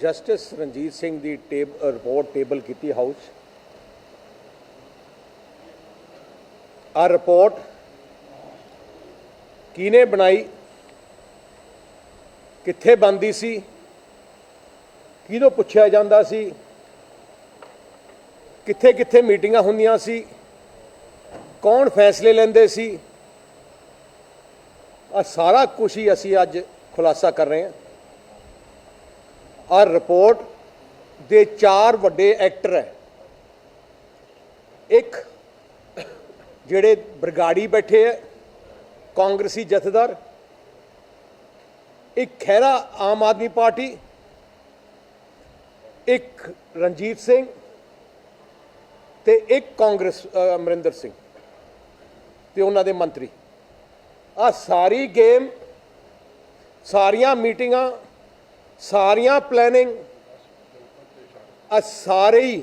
Justice Ranjit Singh ਦੀ ਟੇਬ report table ਕੀਤੀ ਹਾਊਸ। ਆ ਰਿਪੋਰਟ ਕਿਹਨੇ ਬਣਾਈ? ਕਿੱਥੇ ਬੰਦੀ ਸੀ? ਕਿਹਦੋਂ ਪੁੱਛਿਆ ਜਾਂਦਾ ਸੀ? ਕਿੱਥੇ ਕਿੱਥੇ ਮੀਟਿੰਗਾਂ ਹੁੰਦੀਆਂ ਸੀ? ਕੌਣ ਫੈਸਲੇ ਲੈਂਦੇ ਸੀ? ਆ ਸਾਰਾ ਕੁਝ ਹੀ ਅਸੀਂ ਅੱਜ ਖੁਲਾਸਾ ਕਰ ਰਹੇ ਹਾਂ। ਆ ਰਿਪੋਰਟ ਦੇ ਚਾਰ ਵੱਡੇ ਐਕਟਰ ਹੈ। ਇੱਕ ਜਿਹੜੇ ਬਰਗਾੜੀ ਬੈਠੇ ਹੈ, ਕਾਂਗਰਸੀ ਜਥੇਦਾਰ। ਇੱਕ ਖਹਿਰਾ ਆਮ ਆਦਮੀ ਪਾਰਟੀ। ਇੱਕ ਰਣਜੀਤ ਸਿੰਘ ਤੇ ਇੱਕ ਕਾਂਗਰਸ ਅਮਰਿੰਦਰ ਸਿੰਘ ਤੇ ਉਹਨਾਂ ਦੇ ਮੰਤਰੀ। ਆ ਸਾਰੀ ਗੇਮ ਸਾਰੀਆਂ ਮੀਟਿੰਗਾਂ ਸਾਰੀਆਂ ਪਲੈਨਿੰਗ ਆ ਸਾਰੇ ਹੀ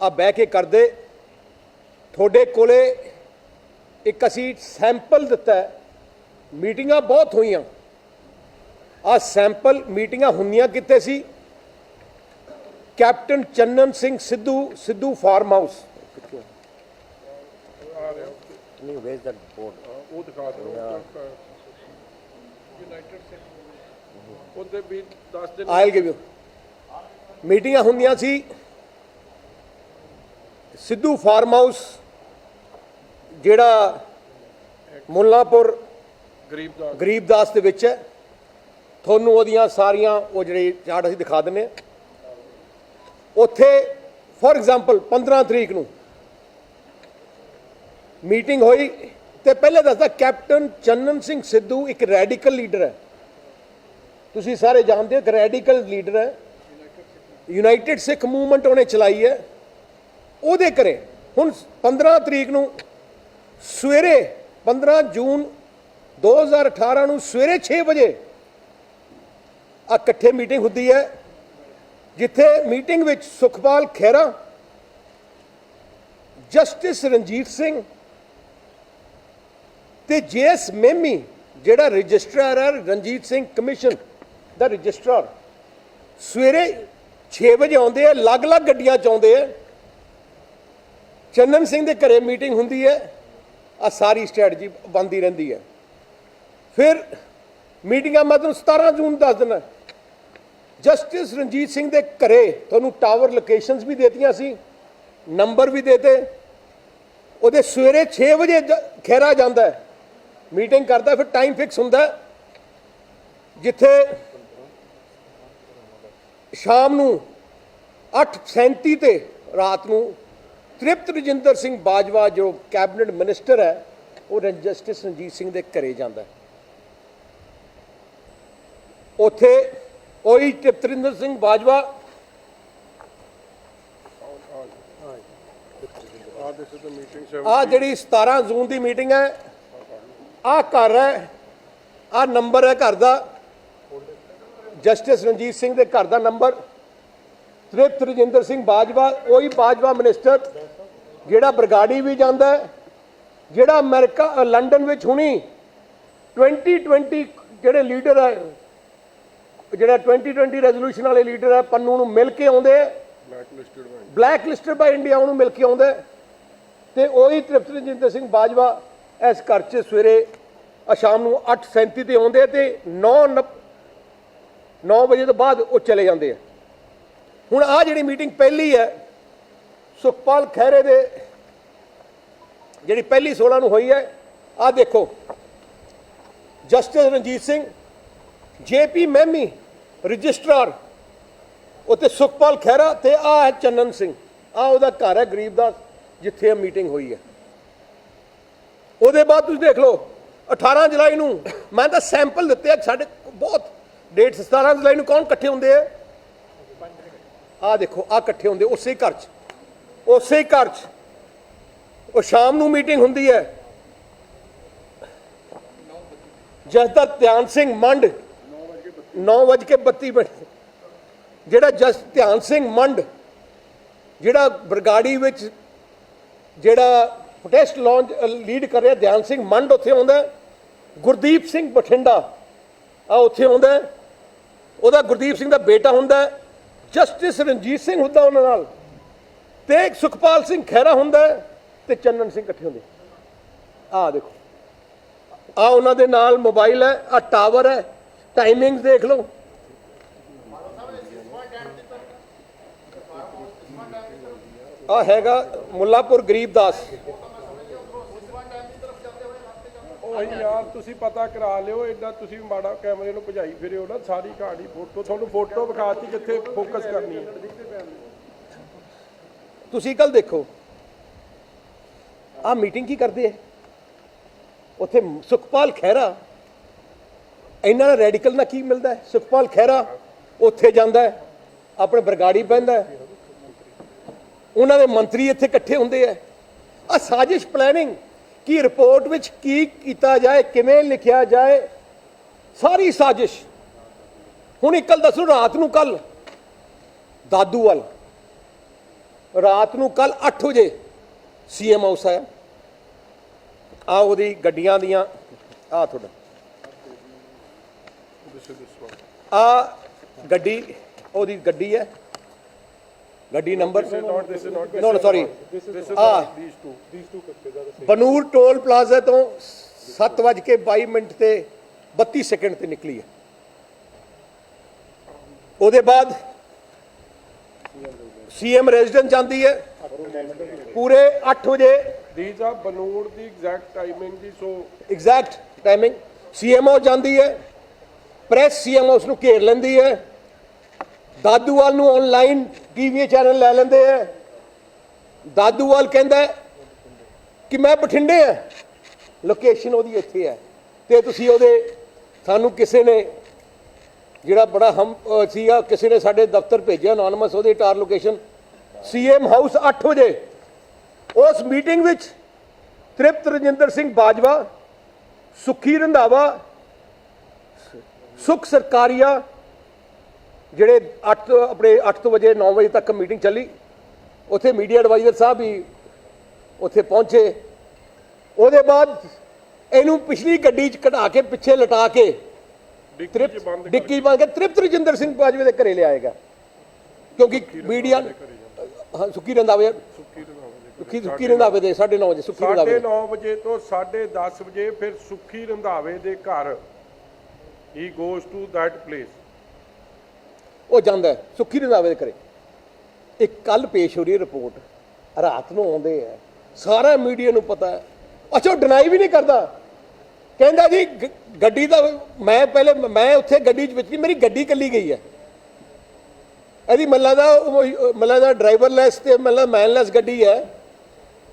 ਆ ਬਹਿ ਕੇ ਕਰਦੇ। ਤੁਹਾਡੇ ਕੋਲੇ ਇੱਕ ਅਸੀਂ ਸੈਂਪਲ ਦਿੱਤਾ ਹੈ। ਮੀਟਿੰਗਾਂ ਬਹੁਤ ਹੋਈਆਂ। ਆ ਸੈਂਪਲ ਮੀਟਿੰਗਾਂ ਹੁੰਦੀਆਂ ਕਿੱਥੇ ਸੀ? Captain Channan Singh Sidhu Sidhu farm house ਨਹੀਂ ਵੇਸ ਦੈਟ ਬੋਰਡ ਉਹ ਦਿਖਾ ਦਿਓ। ਯੂਨਾਈਟਿਡ ਉਹਦੇ ਵੀ ਦੱਸ ਦਿਨ ਆਇਲ ਗਿਵ ਯੂ ਮੀਟਿੰਗਾਂ ਹੁੰਦੀਆਂ ਸੀ। ਸਿੱਧੂ ਫਾਰਮ ਹਾਊਸ ਜਿਹੜਾ ਮੁੱਲਾਪੁਰ ਗਰੀਬ ਦਾ ਗਰੀਬਦਾਸ ਦੇ ਵਿੱਚ ਹੈ। ਤੁਹਾਨੂੰ ਉਹਦੀਆਂ ਸਾਰੀਆਂ ਉਹ ਜਿਹੜੇ ਚਾਰਟ ਅਸੀਂ ਦਿਖਾ ਦਿੰਨੇ ਆ ਉੱਥੇ ਫੋਰ ਐਗਜ਼ਾਮਪਲ 15 ਤਰੀਕ ਨੂੰ ਮੀਟਿੰਗ ਹੋਈ ਤੇ ਪਹਿਲੇ ਦੱਸਦਾ ਕੈਪਟਨ ਚੰਨਨ ਸਿੰਘ ਸਿੱਧੂ ਇੱਕ ਰੈਡੀਕਲ ਲੀਡਰ ਹੈ। ਤੁਸੀਂ ਸਾਰੇ ਜਾਣਦੇ ਹੋ ਕਿ ਰੈਡੀਕਲ ਲੀਡਰ ਹੈ। ਯੂਨਾਈਟਿਡ ਸਿੱਖ ਮੂਵਮੈਂਟ ਉਹਨੇ ਚਲਾਈ ਹੈ। ਉਹਦੇ ਕਰੇ ਹੁਣ 15 ਤਰੀਕ ਨੂੰ ਸਵੇਰੇ 15 ਜੂਨ 2018 ਨੂੰ ਸਵੇਰੇ 6 ਵਜੇ ਆ ਇਕੱਠੇ ਮੀਟਿੰਗ ਹੁੰਦੀ ਹੈ, ਜਿੱਥੇ ਮੀਟਿੰਗ ਵਿੱਚ ਸੁਖਪਾਲ ਖਹਿਰਾ, ਜਸਟਿਸ ਰਣਜੀਤ ਸਿੰਘ ਤੇ ਜੇਐਸ ਮੇਮੀ ਜਿਹੜਾ ਰਜਿਸਟਰਾਰ ਹੈ ਰਣਜੀਤ ਸਿੰਘ ਕਮਿਸ਼ਨ। ਦਾ ਰਜਿਸਟਰਾਰ। ਸਵੇਰੇ 6 ਵਜੇ ਆਉਂਦੇ ਆ, ਅਲੱਗ-ਅਲੱਗ ਗੱਡੀਆਂ ਚ ਆਉਂਦੇ ਆ। ਚੰਨਨ ਸਿੰਘ ਦੇ ਘਰੇ ਮੀਟਿੰਗ ਹੁੰਦੀ ਹੈ, ਆ ਸਾਰੀ ਸਟ੍ਰੈਟਜੀ ਬੰਦੀ ਰਹਿੰਦੀ ਹੈ। ਫਿਰ ਮੀਟਿੰਗਾਂ ਮੈਂ ਤੁਹਾਨੂੰ 17 ਜੂਨ ਦੱਸ ਦਿੰਦਾ। ਜਸਟਿਸ ਰਣਜੀਤ ਸਿੰਘ ਦੇ ਘਰੇ ਤੁਹਾਨੂੰ ਟਾਵਰ ਲੋਕੇਸ਼ਨਸ ਵੀ ਦੇਤੀਆਂ ਸੀ, ਨੰਬਰ ਵੀ ਦੇਤੇ। ਉਹਦੇ ਸਵੇਰੇ 6 ਵਜੇ ਜ- ਖਹਿਰਾ ਜਾਂਦਾ ਹੈ। ਮੀਟਿੰਗ ਕਰਦਾ, ਫਿਰ ਟਾਈਮ ਫਿਕਸ ਹੁੰਦਾ ਜਿੱਥੇ ਸ਼ਾਮ ਨੂੰ 8:37 ਤੇ ਰਾਤ ਨੂੰ ਤ੍ਰਿਪਤ ਰਜਿੰਦਰ ਸਿੰਘ ਬਾਜਵਾ, ਜੋ ਕੈਬਨਿਟ ਮਿਨਿਸਟਰ ਹੈ, ਉਹ ਜਸਟਿਸ ਰਣਜੀਤ ਸਿੰਘ ਦੇ ਘਰੇ ਜਾਂਦਾ ਹੈ। ਉੱਥੇ ਉਹੀ ਤ੍ਰਿਪਤਰਿੰਦਰ ਸਿੰਘ ਬਾਜਵਾ ਆ ਆ ਜਿਹੜੀ 17 ਜੂਨ ਦੀ ਮੀਟਿੰਗ ਹੈ ਆ ਘਰ ਹੈ ਆ ਨੰਬਰ ਹੈ ਘਰ ਦਾ। ਜਸਟਿਸ ਰਣਜੀਤ ਸਿੰਘ ਦੇ ਘਰ ਦਾ ਨੰਬਰ ਤ੍ਰਿਪਤ ਰਜਿੰਦਰ ਸਿੰਘ ਬਾਜਵਾ ਉਹੀ ਬਾਜਵਾ ਮਿਨਿਸਟਰ ਜਿਹੜਾ ਬਰਗਾੜੀ ਵੀ ਜਾਂਦਾ ਹੈ ਜਿਹੜਾ ਅਮਰੀਕਾ ਲੰਡਨ ਵਿੱਚ ਹੁਣੀ 2020 ਜਿਹੜੇ ਲੀਡਰ ਹੈ ਜਿਹੜਾ 2020 ਰੈਜ਼ੋਲੂਸ਼ਨ ਵਾਲੇ ਲੀਡਰ ਹੈ ਪੰਨੂ ਨੂੰ ਮਿਲ ਕੇ ਆਉਂਦੇ ਹੈ ਬਲੈਕ ਲਿਸਟਡ ਮੈਂ ਬਲੈਕ ਲਿਸਟਡ ਬਾਈ ਇੰਡੀਆ ਉਹਨੂੰ ਮਿਲ ਕੇ ਆਉਂਦਾ। ਤੇ ਉਹੀ ਤ੍ਰਿਪਤ ਰਜਿੰਦਰ ਸਿੰਘ ਬਾਜਵਾ ਇਸ ਘਰ 'ਚ ਸਵੇਰੇ ਆ ਸ਼ਾਮ ਨੂੰ 8:37 ਤੇ ਆਉਂਦੇ ਤੇ 9 9 ਵਜੇ ਤੋਂ ਬਾਅਦ ਉਹ ਚਲੇ ਜਾਂਦੇ ਆ। ਹੁਣ ਆ ਜਿਹੜੀ ਮੀਟਿੰਗ ਪਹਿਲੀ ਹੈ, ਸੁਖਪਾਲ ਖਹਿਰੇ ਦੇ ਜਿਹੜੀ ਪਹਿਲੀ 16 ਨੂੰ ਹੋਈ ਹੈ ਆ ਦੇਖੋ। Justice Ranjit Singh JP Mehmi, registrar ਉੱਤੇ ਸੁਖਪਾਲ ਖਹਿਰਾ ਤੇ ਆ ਹੈ ਚੰਨਨ ਸਿੰਘ। ਆ ਉਹਦਾ ਘਰ ਹੈ ਗਰੀਬ ਦਾ ਜਿੱਥੇ ਇਹ ਮੀਟਿੰਗ ਹੋਈ ਹੈ। ਉਹਦੇ ਬਾਅਦ ਤੁਸੀਂ ਦੇਖ ਲਓ 18 ਜੁਲਾਈ ਨੂੰ ਮੈਂ ਤਾਂ ਸੈਂਪਲ ਦਿੱਤੇ ਆ ਸਾਡੇ ਬਹੁਤ ਡੇਟ 17 ਜੁਲਾਈ ਨੂੰ ਕੌਣ ਇਕੱਠੇ ਹੁੰਦੇ ਆ? ਆ ਦੇਖੋ ਆ ਇਕੱਠੇ ਹੁੰਦੇ, ਉਸੇ ਘਰ 'ਚ, ਉਸੇ ਘਰ 'ਚ। ਉਹ ਸ਼ਾਮ ਨੂੰ ਮੀਟਿੰਗ ਹੁੰਦੀ ਹੈ। ਜਸਦਾ ਧਿਆਨ ਸਿੰਘ ਮੰਡ 9:32 ਮਿੰਟ। ਜਿਹੜਾ ਜਸ ਧਿਆਨ ਸਿੰਘ ਮੰਡ, ਜਿਹੜਾ ਬਰਗਾੜੀ ਵਿੱਚ ਜਿਹੜਾ ਪ੍ਰੋਟੈਸਟ ਲਾਂਚ ਲੀਡ ਕਰ ਰਿਹਾ ਧਿਆਨ ਸਿੰਘ ਮੰਡ, ਉੱਥੇ ਆਉਂਦਾ। ਗੁਰਦੀਪ ਸਿੰਘ ਬਠਿੰਡਾ ਆ ਉੱਥੇ ਆਉਂਦਾ। ਉਹਦਾ ਗੁਰਦੀਪ ਸਿੰਘ ਦਾ ਬੇਟਾ ਹੁੰਦਾ ਜਸਟਿਸ ਰਣਜੀਤ ਸਿੰਘ ਹੁੰਦਾ ਉਹਨਾਂ ਨਾਲ ਤੇ ਸੁਖਪਾਲ ਸਿੰਘ ਖਹਿਰਾ ਹੁੰਦਾ ਹੈ, ਤੇ ਚੰਨਨ ਸਿੰਘ ਇਕੱਠੇ ਹੁੰਦੇ। ਆਹ ਦੇਖੋ ਆ ਉਹਨਾਂ ਦੇ ਨਾਲ ਮੋਬਾਈਲ ਹੈ ਆ ਟਾਵਰ ਹੈ ਟਾਈਮਿੰਗਸ ਦੇਖ ਲਓ। ਆ ਹੈਗਾ ਮੁੱਲਾਪੁਰ ਗਰੀਬਦਾਸ ਉਹ ਯਾਰ ਤੁਸੀਂ ਪਤਾ ਕਰਾ ਲਿਓ, ਏਦਾਂ ਤੁਸੀਂ ਮਾੜਾ ਕੈਮਰੇ ਨੂੰ ਭਜਾਈ ਫਿਰਿਓ ਨਾ, ਸਾਰੀ ਕਹਾਣੀ ਫੋਟੋ, ਤੁਹਾਨੂੰ ਫੋਟੋ ਵਿਖਾਤੀ ਜਿੱਥੇ ਫੋਕਸ ਕਰਨੀ ਹੈ। ਤੁਸੀਂ ਕੱਲ ਦੇਖੋ ਆ ਮੀਟਿੰਗ ਕੀ ਕਰਦੇ ਐ ਉੱਥੇ ਸੁਖਪਾਲ ਖਹਿਰਾ, ਇਹਨਾਂ ਦਾ ਰੈਡੀਕਲ ਨਾਲ ਕੀ ਮਿਲਦਾ ਹੈ? ਸੁਖਪਾਲ ਖਹਿਰਾ ਉੱਥੇ ਜਾਂਦਾ ਹੈ, ਆਪਣੇ ਬਰਗਾੜੀ ਪੈਂਦਾ ਉਹਨਾਂ ਦੇ ਮੰਤਰੀ ਇੱਥੇ ਇਕੱਠੇ ਹੁੰਦੇ ਐ ਆ ਸਾਜ਼ਿਸ਼ ਪਲੈਨਿੰਗ ਕਿ ਰਿਪੋਰਟ ਵਿੱਚ ਕੀ ਕੀਤਾ ਜਾਏ, ਕਿਵੇਂ ਲਿਖਿਆ ਜਾਏ, ਸਾਰੀ ਸਾਜ਼ਿਸ਼। ਹੁਣ ਇੱਕ ਗੱਲ ਦੱਸੋ, ਰਾਤ ਨੂੰ ਕੱਲ ਦਾਦੂਵਾਲ ਰਾਤ ਨੂੰ ਕੱਲ 8 ਵਜੇ ਸੀਐਮ ਹਾਊਸ ਆਇਆ। ਆ ਉਹਦੀ ਗੱਡੀਆਂ ਦੀਆਂ ਆ ਤੁਹਾਡਾ। ਆ ਗੱਡੀ, ਉਹਦੀ ਗੱਡੀ ਹੈ। ਗੱਡੀ number not no sorry two. Banur toll plaza ਤੋਂ 7:22 ਮਿੰਟ ਤੇ 32 ਸੈਕਿੰਡ ਤੇ ਨਿਕਲੀ ਹੈ। ਉਹਦੇ ਬਾਅਦ ਸੀਐਮ ਰੈਜ਼ੀਡੈਂਸ ਜਾਂਦੀ ਹੈ। ਪੂਰੇ 8 ਵਜੇ। These are ਬਨੂੜ ਦੀ ਐਗਜ਼ੈਕਟ ਟਾਈਮਿੰਗ ਦੀ ਸੋ ਐਗਜ਼ੈਕਟ ਟਾਈਮਿੰਗ ਸੀਐਮਓ ਜਾਂਦੀ ਹੈ। ਪ੍ਰੈਸ ਸੀਐਮਓ ਉਸ ਨੂੰ ਘੇਰ ਲੈਂਦੀ ਹੈ। ਦਾਦੂਵਾਲ ਨੂੰ ਆਨਲਾਈਨ ਟੀਵੀ ਚੈਨਲ ਲੈ ਲੈਂਦੇ ਹੈ ਦਾਦੂਵਾਲ ਕਹਿੰਦਾ ਕਿ ਮੈਂ ਬਠਿੰਡੇ ਆ। ਲੋਕੇਸ਼ਨ ਉਹਦੀ ਇੱਥੇ ਹੈ। ਤੇ ਤੁਸੀਂ ਉਹਦੇ, ਸਾਨੂੰ ਕਿਸੇ ਨੇ ਜਿਹੜਾ ਬੜਾ ਹਮ ਸੀਗਾ, ਕਿਸੇ ਨੇ ਸਾਡੇ ਦਫ਼ਤਰ ਭੇਜਿਆ ਅਨੋਨਮਸ ਉਹਦੀ ਟਾਰ ਲੋਕੇਸ਼ਨ ਸੀਐਮ ਹਾਊਸ 8 ਵਜੇ। ਉਸ ਮੀਟਿੰਗ ਵਿੱਚ ਤ੍ਰਿਪਤ ਰਜਿੰਦਰ ਸਿੰਘ ਬਾਜਵਾ, ਸੁਖੀ ਰੰਧਾਵਾ, ਸੁਖ ਸਰਕਾਰੀਆ ਜਿਹੜੇ 8 ਆਪਣੇ 8 ਵਜੇ 9 ਵਜੇ ਤੱਕ ਮੀਟਿੰਗ ਚੱਲੀ। ਉੱਥੇ ਮੀਡੀਆ ਐਡਵਾਈਜ਼ਰ ਸਾਹਿਬ ਵੀ ਉੱਥੇ ਪਹੁੰਚੇ। ਉਹਦੇ ਬਾਅਦ ਇਹਨੂੰ ਪਿਛਲੀ ਗੱਡੀ 'ਚ ਕਢਾ ਕੇ ਪਿੱਛੇ ਲਟਾ ਕੇ ਡਿੱਕੀ ਬੰਦ ਕੇ ਤ੍ਰਿਪਤ ਰਜਿੰਦਰ ਸਿੰਘ ਬਾਜਵੇ ਦੇ ਘਰੇ ਲਿਆਏਗਾ। ਕਿਉਂਕਿ ਮੀਡੀਆ ਹਾਂ ਸੁੱਕੀ ਰੰਧਾਵੇ। ਸੁੱਕੀ ਰੰਧਾਵੇ ਦੇ ਸੁੱਕੀ ਸੁੱਕੀ ਰੰਧਾਵੇ ਦੇ 9:30 ਵਜੇ ਸੁੱਕੀ ਰੰਧਾਵੇ ਦੇ। 9:30 ਵਜੇ ਤੋਂ 10:30 ਵਜੇ ਫਿਰ ਸੁੱਖੀ ਰੰਧਾਵੇ ਦੇ ਘਰ। He goes to that place ਉਹ ਜਾਂਦਾ ਸੁੱਖੀ ਰੰਧਾਵੇ ਦੇ ਘਰੇ। ਇੱਕ ਕੱਲ ਪੇਸ਼ ਹੋ ਰਹੀ ਹੈ ਰਿਪੋਰਟ, ਰਾਤ ਨੂੰ ਆਉਂਦੇ ਆ। ਸਾਰਾ ਮੀਡੀਆ ਨੂੰ ਪਤਾ ਹੈ। ਅੱਛਾ, ਉਹ ਡਿਨਾਈ ਵੀ ਨਹੀਂ ਕਰਦਾ। ਕਹਿੰਦਾ ਜੀ, ਗ- ਗੱਡੀ ਦਾ ਮੈਂ ਪਹਿਲੇ, ਮੈਂ ਉੱਥੇ ਗੱਡੀ 'ਚ ਵਿੱਚ ਨਹੀਂ ਮੇਰੀ ਗੱਡੀ ਕੱਲੀ ਗਈ ਹੈ। ਇਹਦੀ ਮੱਲਾ ਦਾ ਮੱਲਾ ਦਾ ਡਰਾਈਵਰਲੈਸ ਤੇ ਮੱਲਾ ਮੈਨਲੈਸ ਗੱਡੀ ਹੈ,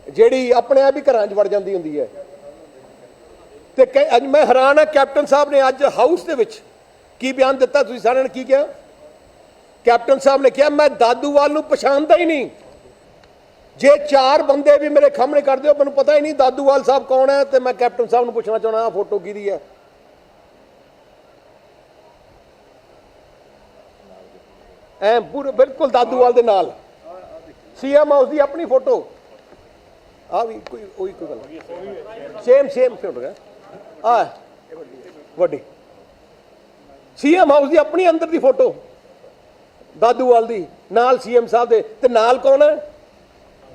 ਜਿਹੜੀ ਆਪਣੇ ਆਪ ਹੀ ਘਰਾਂ 'ਚ ਵੜ ਜਾਂਦੀ ਹੁੰਦੀ ਹੈ। ਤੇ ਕਹਿ- ਅੱਜ ਮੈਂ ਹੈਰਾਨ ਆ ਕੈਪਟਨ ਸਾਹਿਬ ਨੇ ਅੱਜ ਹਾਊਸ ਦੇ ਵਿੱਚ ਕੀ ਬਿਆਨ ਦਿੱਤਾ, ਤੁਸੀਂ ਸਾਰਿਆਂ ਨੇ ਕੀ ਕਿਹਾ? ਕੈਪਟਨ ਸਾਹਿਬ ਨੇ ਕਿਹਾ, ਮੈਂ ਦਾਦੂਵਾਲ ਨੂੰ ਪਛਾਣਦਾ ਹੀ ਨਹੀਂ। ਜੇ ਚਾਰ ਬੰਦੇ ਵੀ ਮੇਰੇ ਸਾਹਮਣੇ ਕਰ ਦਿਓ ਮੈਨੂੰ ਪਤਾ ਹੀ ਨਹੀਂ ਦਾਦੂਵਾਲ ਸਾਹਿਬ ਕੌਣ ਹੈ ਤੇ ਮੈਂ ਕੈਪਟਨ ਸਾਹਿਬ ਨੂੰ ਪੁੱਛਣਾ ਚਾਹਣਾ ਆ ਫੋਟੋ ਕਿਹਦੀ ਹੈ? ਐ ਪੂਰੇ, ਬਿਲਕੁਲ ਦਾਦੂਵਾਲ ਦੇ ਨਾਲ। ਸੀਐਮ ਹਾਊਸ ਦੀ ਆਪਣੀ ਫੋਟੋ। ਆ ਵੀ ਕੋਈ, ਉਹੀ ਕੋਈ ਗੱਲ ਸੇਮ ਸੇਮ ਫੋਟੋ ਹੈ। ਆ ਵੱਡੀ। ਸੀਐਮ ਹਾਊਸ ਦੀ ਆਪਣੀ ਅੰਦਰ ਦੀ ਫੋਟੋ। ਦਾਦੂਵਾਲ ਦੀ ਨਾਲ ਸੀਐਮ ਸਾਹਿਬ ਦੇ ਤੇ ਨਾਲ ਕੌਣ ਹੈ?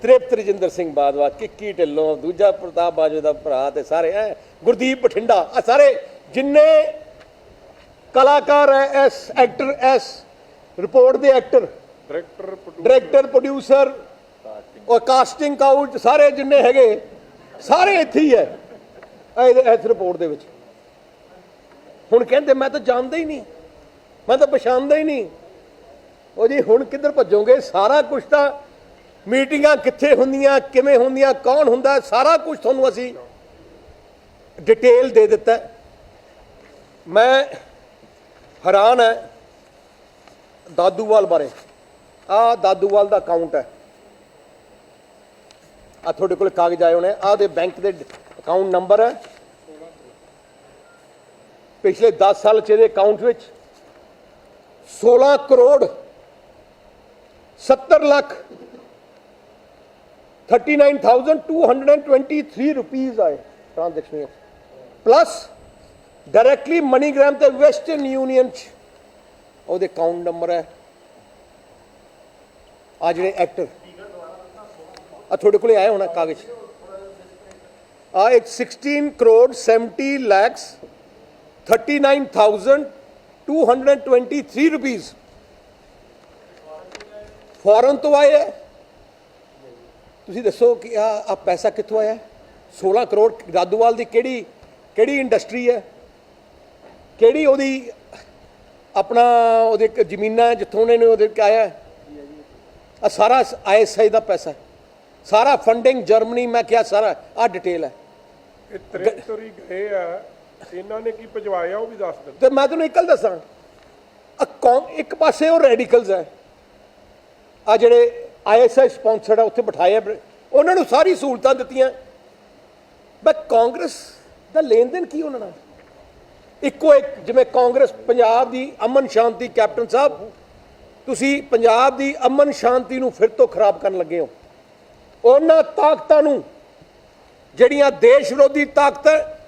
ਤ੍ਰਿਪਤ ਰਜਿੰਦਰ ਸਿੰਘ ਬਾਦਵਾ ਕਿੱਕੀ ਢਿੱਲੋਂ ਦੂਜਾ ਪ੍ਰਤਾਪ ਬਾਜਵੇ ਦਾ ਭਰਾ ਤੇ ਸਾਰੇ ਐ ਗੁਰਦੀਪ ਬਠਿੰਡਾ ਆ ਸਾਰੇ ਜਿੰਨੇ ਕਲਾਕਾਰ ਐ ਐਸ ਐਕਟਰ ਐਸ ਰਿਪੋਰਟ ਦੇ ਐਕਟਰ ਡਾਇਰੈਕਟਰ ਡਾਇਰੈਕਟਰ ਪ੍ਰੋਡਿਊਸਰ ਔਰ ਕਾਸਟਿੰਗ ਕਾਊਚ ਸਾਰੇ ਜਿੰਨੇ ਹੈਗੇ ਸਾਰੇ ਇੱਥੇ ਹੀ ਇਹ- ਇਸ ਰਿਪੋਰਟ ਦੇ ਵਿੱਚ। ਹੁਣ ਕਹਿੰਦੇ ਮੈਂ ਤਾਂ ਜਾਣਦਾ ਹੀ ਨਹੀਂ ਮੈਂ ਤਾਂ ਪਛਾਣਦਾ ਹੀ ਨਹੀਂ। ਉਹ ਜੀ, ਹੁਣ ਕਿੱਧਰ ਭੱਜੋਗੇ? ਸਾਰਾ ਕੁਝ ਤਾਂ ਮੀਟਿੰਗਾਂ ਕਿੱਥੇ ਹੁੰਦੀਆਂ, ਕਿਵੇਂ ਹੁੰਦੀਆਂ, ਕੌਣ ਹੁੰਦਾ, ਸਾਰਾ ਕੁਝ ਤੁਹਾਨੂੰ ਅਸੀਂ ਡਿਟੇਲ ਦੇ ਦਿੱਤਾ ਮੈਂ ਹੈਰਾਨ ਹੈ ਦਾਦੂਵਾਲ ਬਾਰੇ। ਆ ਦਾਦੂਵਾਲ ਦਾ ਅਕਾਊਂਟ ਹੈ। ਆ ਤੁਹਾਡੇ ਕੋਲ ਕਾਗਜ਼ ਆਏ ਹੋਣੇ। ਆ ਦੇ ਬੈਂਕ ਦੇ ਅਕਾਊਂਟ ਨੰਬਰ ਹੈ। ਪਿਛਲੇ 10 ਸਾਲ ਚ ਇਹਦੇ ਅਕਾਊਂਟ ਵਿੱਚ 16 ਕਰੋੜ 70 ਲੱਖ 39223 ਰੁਪੀਸ ਆਏ ਟ੍ਰਾਂਜੈਕਸ਼ਨ ਪਲੱਸ ਡਾਇਰੈਕਟਲੀ ਮਨੀਗ੍ਰਾਮ ਤੇ ਵੈਸਟਰਨ ਯੂਨੀਅਨ ਚ ਉਹਦੇ ਅਕਾਊਂਟ ਨੰਬਰ ਹੈ ਆ ਜਿਹੜੇ ਐਕਟਰ ਆ ਤੁਹਾਡੇ ਕੋਲੇ ਆਇਆ ਹੋਣਾ ਕਾਗਜ਼ ਆ ਇੱਕ 16 ਕਰੋੜ 70 lakhs 39223 ਰੁਪੀਸ ਫੋਰਨ ਤੋਂ ਆਏ ਹੈ? ਤੁਸੀਂ ਦੱਸੋ ਕਿ ਆ ਆ ਪੈਸਾ ਕਿੱਥੋਂ ਆਇਆ? ਹੈ? 16 ਕਰੋੜ ਰਾਦੂਵਾਲ ਦੀ ਕਿਹੜੀ ਕਿਹੜੀ ਇੰਡਸਟਰੀ ਹੈ? ਕਿਹੜੀ ਉਹਦੀ ਆਪਣਾ ਉਹਦੇ ਇੱਕ ਜ਼ਮੀਨਾਂ ਜਿੱਥੋਂ ਉਹਨੇ ਨੇ ਉਹਦੇ ਕਿ ਆਇਆ? ਆ ਸਾਰਾ ਆਈਐਸਆਈ ਦਾ ਪੈਸਾ। ਸਾਰਾ ਫੰਡਿੰਗ ਜਰਮਨੀ ਮੈਂ ਕਿਹਾ ਸਾਰਾ ਆ ਡਿਟੇਲ ਹੈ। ਇਹ ਤ੍ਰਿਪਤਰੀ ਗਏ ਆ ਇਹਨਾਂ ਨੇ ਕੀ ਭਜਵਾਇਆ ਉਹ ਵੀ ਦੱਸ ਦਿਓ। ਤੇ ਮੈਂ ਤੁਹਾਨੂੰ ਇੱਕ ਗੱਲ ਦੱਸਾਂ। ਇੱਕ ਪਾਸੇ ਉਹ ਰੈਡੀਕਲਸ ਹੈ। ਆ ਜਿਹੜੇ ਆਈਐਸਆਈ ਸਪਾਂਸਰਡ ਆ, ਉੱਥੇ ਬਿਠਾਏ ਉਹਨਾਂ ਨੂੰ ਸਾਰੀ ਸਹੂਲਤਾਂ ਦਿੱਤੀਆਂ। ਬਈ ਕਾਂਗਰਸ ਦਾ ਲੈਣ ਦੇਣ ਕੀ ਉਹਨਾਂ ਨਾਲ? ਇੱਕੋ ਇੱਕ, ਜਿਵੇਂ ਕਾਂਗਰਸ ਪੰਜਾਬ ਦੀ ਅਮਨ ਸ਼ਾਂਤੀ ਕੈਪਟਨ ਸਾਹਿਬ, ਤੁਸੀਂ ਪੰਜਾਬ ਦੀ ਅਮਨ ਸ਼ਾਂਤੀ ਨੂੰ ਫਿਰ ਤੋਂ ਖਰਾਬ ਕਰਨ ਲੱਗੇ ਹੋ। ਉਹਨਾਂ ਤਾਕਤਾਂ ਨੂੰ, ਜਿਹੜੀਆਂ ਦੇਸ਼ ਵਿਰੋਧੀ ਤਾਕਤ ਹੈ,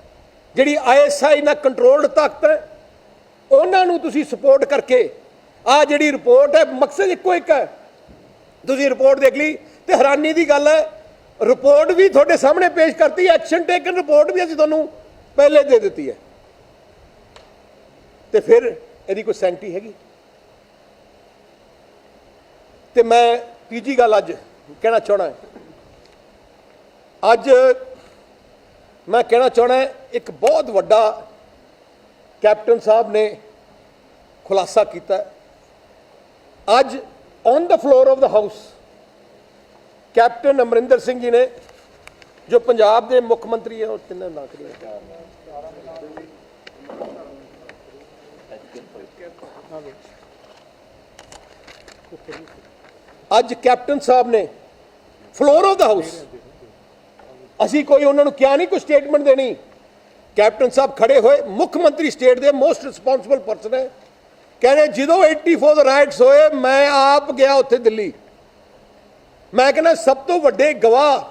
ਜਿਹੜੀ ਆਈਐਸਆਈ ਨਾਲ ਕੰਟਰੋਲਡ ਤਾਕਤ ਹੈ, ਉਹਨਾਂ ਨੂੰ ਤੁਸੀਂ ਸਪੋਰਟ ਕਰਕੇ ਆ ਜਿਹੜੀ ਰਿਪੋਰਟ ਹੈ, ਮਕਸਦ ਇੱਕੋ ਇੱਕ ਹੈ ਤੁਸੀਂ ਰਿਪੋਰਟ ਦੇਖ ਲਈ ਤੇ ਹੈਰਾਨੀ ਦੀ ਗੱਲ ਹੈ, ਰਿਪੋਰਟ ਵੀ ਤੁਹਾਡੇ ਸਾਹਮਣੇ ਪੇਸ਼ ਕਰਤੀ ਐਕਸ਼ਨ ਟੇਕਨ ਰਿਪੋਰਟ ਵੀ ਅਸੀਂ ਤੁਹਾਨੂੰ ਪਹਿਲੇ ਦੇ ਦਿੱਤੀ ਹੈ। ਤੇ ਫਿਰ ਇਹਦੀ ਕੋਈ ਸੈਂਟੀ ਹੈਗੀ? ਤੇ ਮੈਂ ਤੀਜੀ ਗੱਲ ਅੱਜ ਕਹਿਣਾ ਚਾਹਣਾ ਅੱਜ ਮੈਂ ਕਹਿਣਾ ਚਾਹਣਾ ਇੱਕ ਬਹੁਤ ਵੱਡਾ ਕੈਪਟਨ ਸਾਹਿਬ ਨੇ ਖੁਲਾਸਾ ਕੀਤਾ। ਅੱਜ on the floor of the house captain Amarinder Singh ji ਨੇ, ਜੋ ਪੰਜਾਬ ਦੇ ਮੁੱਖ ਮੰਤਰੀ ਹੈ, ਉਹ ਤਿੰਨਾਂ ਨਾਂ? ਕਰੀਏ ਅੱਜ ਕੈਪਟਨ ਸਾਹਿਬ ਨੇ ਫਲੋਰ ਆਫ ਦਾ ਹਾਊਸ ਅਸੀਂ ਕੋਈ ਉਹਨਾਂ ਨੂੰ ਕਿਹਾ ਨਹੀਂ, ਕੋਈ ਸਟੇਟਮੈਂਟ ਦੇਣੀ। ਕੈਪਟਨ ਸਾਹਿਬ ਖੜੇ ਹੋਏ, ਮੁੱਖ ਮੰਤਰੀ ਸਟੇਟ ਦੇ ਮੋਸਟ ਰਿਸਪੌਂਸਿਬਲ ਪਰਸਨ ਹੈ। ਕਹਿੰਦੇ, ਜਦੋਂ 84 ਦੇ ਰਾਈਟਸ ਹੋਏ, ਮੈਂ ਆਪ ਗਿਆ ਉੱਥੇ ਦਿੱਲੀ। ਮੈਂ ਕਹਿੰਦਾ, ਸਭ ਤੋਂ ਵੱਡੇ ਗਵਾਹ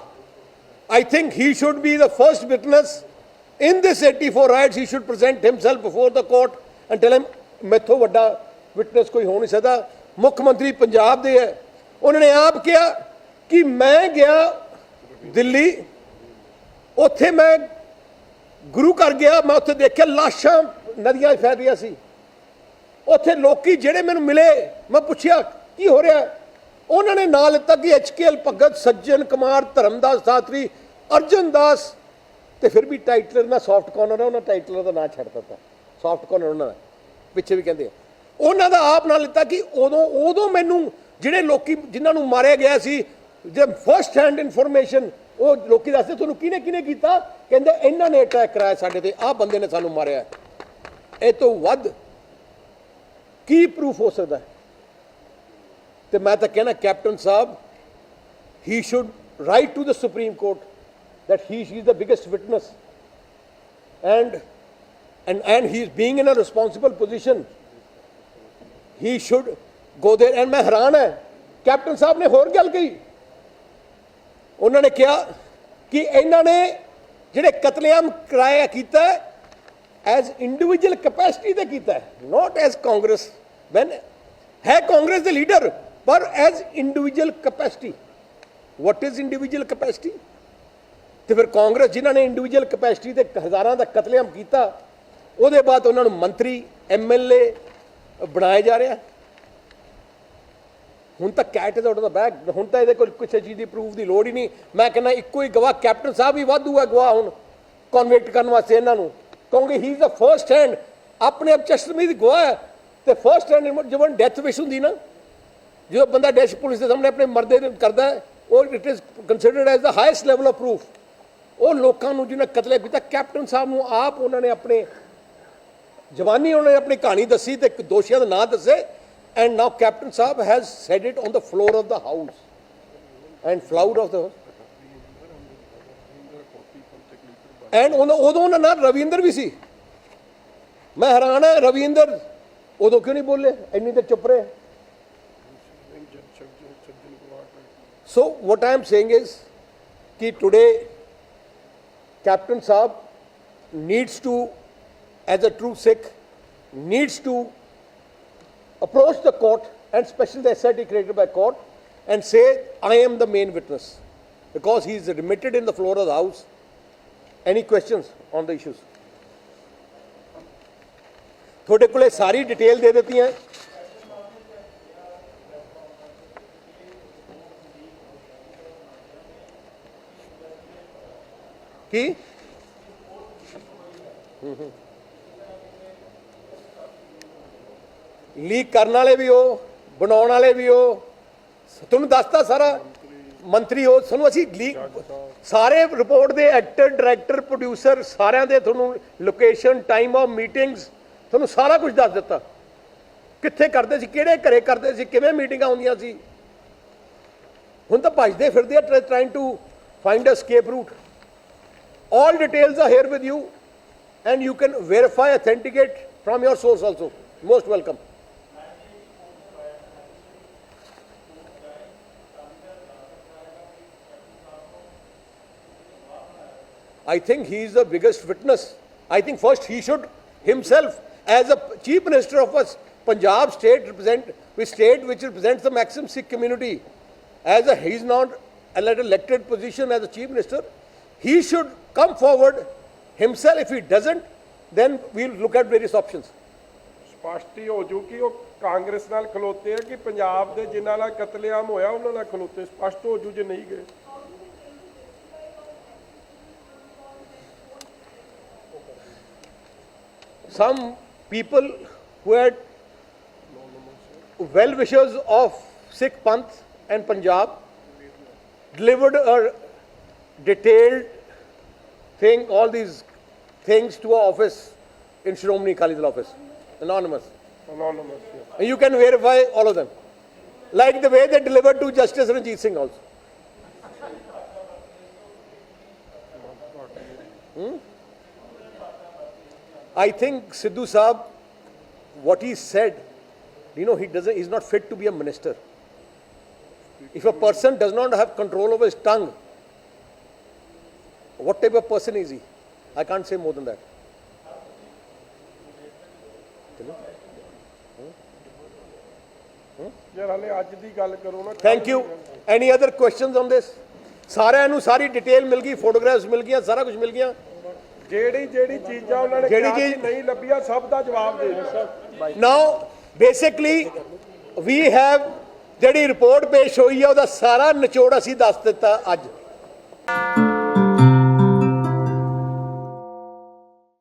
I think he should be the first witness in this 84 riots he should present himself before the court and tell him, ਮੈਥੋਂ ਵੱਡਾ ਵਿਟਨੈਸ ਕੋਈ ਹੋ ਨਹੀਂ ਸਕਦਾ। ਮੁੱਖ ਮੰਤਰੀ ਪੰਜਾਬ ਦੇ ਹੈ। ਉਹਨਾਂ ਨੇ ਆਪ ਕਿਹਾ ਕਿ ਮੈਂ ਗਿਆ ਦਿੱਲੀ। ਉੱਥੇ ਮੈਂ ਗੁਰੂ ਘਰ ਗਿਆ। ਮੈਂ ਉੱਥੇ ਦੇਖਿਆ ਲਾਸ਼ਾਂ ਨਦੀਆਂ 'ਚ ਫੈਲ ਰਹੀਆਂ ਸੀ। ਉੱਥੇ ਲੋਕੀ ਜਿਹੜੇ ਮੈਨੂੰ ਮਿਲੇ, ਮੈਂ ਪੁੱਛਿਆ, ਕੀ ਹੋ ਰਿਹਾ? ਉਹਨਾਂ ਨੇ ਨਾਂ ਲਿੱਤਾ ਕਿ ਐਚਕੇਐਲ ਭਗਤ, ਸੱਜਣ ਕੁਮਾਰ, ਧਰਮਦਾਸ ਸਾਤਰੀ ਅਰਜਨ ਦਾਸ ਤੇ ਫਿਰ ਵੀ ਟਾਈਟਲਰ ਨਾਲ ਸੌਫਟ ਕਾਰਨਰ ਹੈ ਉਹਨਾਂ ਟਾਈਟਲਰ ਦਾ ਨਾਂ ਛੱਡ ਦਿੱਤਾ। ਸੌਫਟ ਕਾਰਨਰ ਉਹਨਾਂ ਦਾ, ਪਿੱਛੇ ਵੀ ਕਹਿੰਦੇ ਉਹਨਾਂ ਦਾ ਆਪ ਨਾਂ ਲਿੱਤਾ ਕਿ ਉਦੋਂ ਉਦੋਂ ਮੈਨੂੰ ਜਿਹੜੇ ਲੋਕੀ, ਜਿਨ੍ਹਾਂ ਨੂੰ ਮਾਰਿਆ ਗਿਆ ਸੀ, ਜੇ ਫਰਸਟ ਹੈਂਡ ਇਨਫੋਰਮੇਸ਼ਨ ਉਹ ਲੋਕੀ ਦੱਸਦੇ, ਤੁਹਾਨੂੰ ਕਿਹਨੇ ਕਿਹਨੇ ਕੀਤਾ? ਕਹਿੰਦੇ, ਇਹਨਾਂ ਨੇ ਅਟੈਕ ਕਰਾਇਆ ਸਾਡੇ ਤੇ, ਆਹ ਬੰਦੇ ਨੇ ਸਾਨੂੰ ਮਾਰਿਆ ਇਹ ਤੋਂ ਵੱਧ ਕੀ ਪ੍ਰੂਫ ਹੋ ਸਕਦਾ ਹੈ ਤੇ ਮੈਂ ਤਾਂ ਕਹਿਣਾ ਕੈਪਟਨ ਸਾਹਿਬ he should write to the supreme court that he she is the biggest witness and and and he is being in a responsible position he should go there and ਮੈਂ ਹੈਰਾਨ ਹੈ ਕੈਪਟਨ ਸਾਹਿਬ ਨੇ ਹੋਰ ਗੱਲ ਕਹੀ ਉਹਨਾਂ ਨੇ ਕਿਹਾ ਕਿ ਇਹਨਾਂ ਨੇ ਜਿਹੜੇ ਕਤਲੇਆਮ ਕਰਾਇਆ ਕੀਤਾ ਐਜ਼ ਇੰਡੀਵਿਜੂਅਲ ਕੈਪੈਸਿਟੀ ਤੇ ਕੀਤਾ ਨਾਟ ਐਜ਼ ਕਾਂਗਰਸ ਵੈਨ ਹੈ ਕਾਂਗਰਸ ਦੇ ਲੀਡਰ ਪਰ as individual capacity what is individual capacity ਤੇ ਫਿਰ ਕਾਂਗਰਸ ਜਿਨ੍ਹਾਂ ਨੇ ਇੰਡੀਵਿਜੂਅਲ ਕੈਪੈਸਿਟੀ ਤੇ ਹਜ਼ਾਰਾਂ ਦਾ ਕਤਲੇਆਮ ਕੀਤਾ, ਉਹਦੇ ਬਾਅਦ ਉਹਨਾਂ ਨੂੰ ਮੰਤਰੀ ਐਮਐਲਏ ਬਣਾਇਆ ਜਾ ਰਿਹਾ। ਹੁਣ ਤਾਂ cat is out of the bag ਹੁਣ ਤਾਂ ਇਹਦੇ ਕੋਲ ਕਿਸੇ ਚੀਜ਼ ਦੀ ਪ੍ਰੂਫ ਦੀ ਲੋੜ ਹੀ ਨਹੀਂ। ਮੈਂ ਕਹਿੰਦਾ ਇੱਕੋ ਹੀ ਗਵਾਹ ਕੈਪਟਨ ਸਾਹਿਬ ਹੀ ਵਾਧੂ ਹੈ ਗਵਾਹ ਹੁਣ। ਕਨਵਿਕਟ ਕਰਨ ਵਾਸਤੇ ਇਹਨਾਂ ਨੂੰ। ਕਿਉਂਕਿ he is the first hand ਆਪਣੇ ਆਪ ਚਸ਼ਮੀ ਦੀ ਗਵਾਹ ਹੈ। ਤੇ ਫਰਸਟ ਹੈਂਡ ਜਦੋਂ ਡੈਥ ਵਿਸ਼ ਹੁੰਦੀ ਨਾ, ਜਦੋਂ ਬੰਦਾ ਡੈਸ਼ ਪੁਲਿਸ ਦੇ ਸਾਹਮਣੇ ਆਪਣੇ ਮਰਦੇ ਕਰਦਾ ਉਹ it is considered as the highest level of proof ਉਹ ਲੋਕਾਂ ਨੂੰ, ਜਿਹਨਾਂ ਕਤਲੇ ਕੀਤਾ, ਕੈਪਟਨ ਸਾਹਿਬ ਨੂੰ ਆਪ ਉਹਨਾਂ ਨੇ ਆਪਣੇ ਜਵਾਨੀ ਉਹਨਾਂ ਨੇ ਆਪਣੀ ਕਹਾਣੀ ਦੱਸੀ ਤੇ ਇੱਕ ਦੋਸ਼ੀਆਂ ਦਾ ਨਾਂ ਦੱਸੇ। And now captain Sahib has said it on the floor of the house and floored of the and ਉਦੋਂ ਉਦੋਂ ਉਹਨਾਂ ਨਾਲ ਰਵਿੰਦਰ ਵੀ ਸੀ ਮੈਂ ਹੈਰਾਨ ਹੈ ਰਵਿੰਦਰ ਉਦੋਂ ਕਿਉਂ ਨਹੀਂ ਬੋਲੇ ਇੰਨੀ ਦੇਰ ਚੁੱਪ ਰਹੇ So what I am saying is कि today Captain Saab needs to, as a true Sikh, needs to approach the court and especially the SIT created by court and say, I am the main witness because he is remitted in the floor of the house. Any questions on the issues? ਤੁਹਾਡੇ ਕੋਲੇ ਸਾਰੀ detail ਦੇ ਦਿੱਤੀ ਹੈ। ਕੀ? Leak ਕਰਨ ਵਾਲੇ ਵੀ ਉਹ ਬਣਾਉਣ ਵਾਲੇ ਵੀ ਉਹ ਤੁਹਾਨੂੰ ਦੱਸਤਾ ਸਾਰਾ। ਮੰਤਰੀ ਹੋ, ਤੁਹਾਨੂੰ ਅਸੀਂ ਲੀਕ ਸਾਰੇ ਰਿਪੋਰਟ ਦੇ ਐਕਟਰ ਡਾਇਰੈਕਟਰ ਪ੍ਰੋਡਿਊਸਰ ਸਾਰਿਆਂ ਦੇ ਤੁਹਾਨੂੰ ਲੋਕੇਸ਼ਨ ਟਾਈਮ ਆਫ ਮੀਟਿੰਗਸ ਤੁਹਾਨੂੰ ਸਾਰਾ ਕੁਝ ਦੱਸ ਦਿੱਤਾ। ਕਿੱਥੇ ਕਰਦੇ ਸੀ, ਕਿਹੜੇ ਘਰੇ ਕਰਦੇ ਸੀ, ਕਿਵੇਂ ਮੀਟਿੰਗਾਂ ਹੁੰਦੀਆਂ ਸੀ। ਹੁਣ ਤਾਂ ਭੱਜਦੇ ਫਿਰਦੇ ਆ trying to find a escape route all details are here with you, and you can verify, authenticate from your source also. Most welcome I think he is the biggest witness. I think first he should himself, as a chief minister of us, Punjab state represent, which state which represents the maximum Sikh community, as a he is not an elected position as a chief minister, he should come forward himself. If he doesn't, then we'll look at various options. ਸਪਸ਼ਟ ਹੀ ਹੋ ਜੂ ਕਿ ਉਹ ਕਾਂਗਰਸ ਨਾਲ ਖਲੋਤੇ ਆ ਕਿ ਪੰਜਾਬ ਦੇ ਜਿਨ੍ਹਾਂ ਨਾਲ ਕਤਲੇਆਮ ਹੋਇਆ ਉਹਨਾਂ ਨਾਲ ਖਲੋਤੇ ਸਪਸ਼ਟ ਹੋ ਜੂ ਜੇ ਨਹੀਂ ਗਏ some people who had well wishers of Sikh Panth and Punjab delivered a detailed thing, all these things to our office in Shiromani Khalidal office. Anonymous. Anonymous, you can verify all of them. Like the way they delivered to Justice Ranjit Singh also. Hmm? I think Sidhu Saab, what he said, you know, he doesn't, he's not fit to be a minister. If a person does not have control over his tongue, what type of person is he? I can't say more than that. ਯਾਰ ਹਲੇ ਅੱਜ ਦੀ ਗੱਲ ਕਰੋ ਨਾ thank you any other questions on this ਸਾਰਿਆਂ ਨੂੰ ਸਾਰੀ detail ਮਿਲ ਗਈ photographs ਮਿਲ ਗਈਆਂ ਸਾਰਾ ਕੁਝ ਮਿਲ ਗਿਆ ਜਿਹੜੀ ਜਿਹੜੀ ਚੀਜ਼ਾਂ ਉਹਨਾਂ ਨੇ ਜਿਹੜੀ ਚੀਜ਼- ਨਹੀਂ ਲੱਭੀਆਂ ਸਭ ਦਾ ਜਵਾਬ ਦੇ ਦਿਓ ਨਾਓ ਬੇਸਿਕਲੀ ਵੀ ਹੈਵ ਜਿਹੜੀ ਰਿਪੋਰਟ ਪੇਸ਼ ਹੋਈ ਹੈ ਉਹਦਾ ਸਾਰਾ ਨਿਚੋੜ ਅਸੀਂ ਦੱਸ ਦਿੱਤਾ ਅੱਜ।